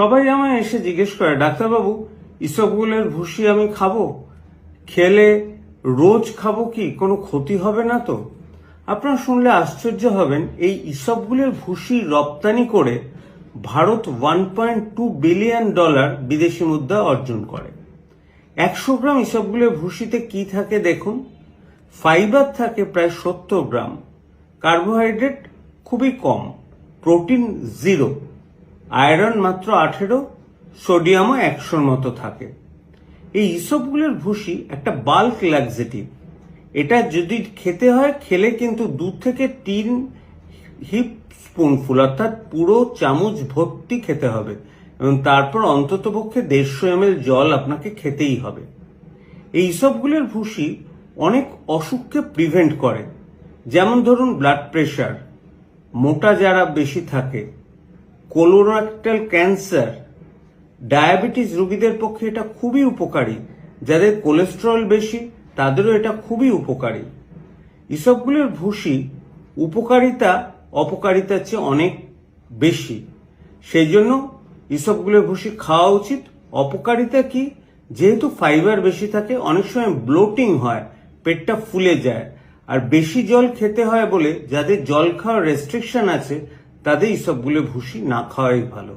সবাই আমায় এসে জিজ্ঞেস করে, ডাক্তারবাবু, ইসবগুলের ভুসি আমি খাব? খেলে রোজ খাব কি? কোনো ক্ষতি হবে না তো? আপনারা শুনলে আশ্চর্য হবেন, এই ইসবগুলের ভুসি রপ্তানি করে Bharat one point two billion dollar বিদেশি মুদ্রা অর্জন করে। একশো গ্রাম ইসবগুলের ভুসিতে কি থাকে দেখুন? ফাইবার থাকে প্রায় সত্তর গ্রাম। কার্বোহাইড্রেট খুবই কম, প্রোটিন জিরো। আয়রন মাত্র আঠেরো, সোডিয়ামও একশোর মতো থাকে। এই ইসবগুলোর ভুসি একটা বাল্ক ল্যাক্সেটিভ এটা যদি খেতে হয়, খেলে কিন্তু দু থেকে তিন হিপ স্পুনফুল অর্থাৎ পুরো চামচ ভর্তি খেতে হবে। এবং তারপর অন্ততপক্ষে দেড়শো এম জল আপনাকে খেতেই হবে। এই ইসবগুলোর ভুসি অনেক অসুখকে প্রিভেন্ট করে। যেমন ধরুন ব্লাড প্রেশার মোটা যারা বেশি থাকে কোলোরাক্টাল ক্যান্সার ডায়াবেটিস রোগীদের পক্ষে এটা খুবই উপকারী। যাদের কোলেস্টেরল বেশি, তাদেরও এটা খুবই উপকারী। এসবগুলোর ভুসি উপকারিতা অপকারিতার চেয়ে অনেক বেশি। সেই জন্য এসবগুলোর ভুষি খাওয়া উচিত। অপকারিতা কি? যেহেতু ফাইবার বেশি থাকে, অনেক সময় ব্লোটিং হয়, পেটটা ফুলে যায়। আর বেশি জল খেতে হয় বলে যাদের জল খাওয়ার রেস্ট্রিকশন আছে তাদের এইসবগুলো ভুসি না খাওয়াই ভালো।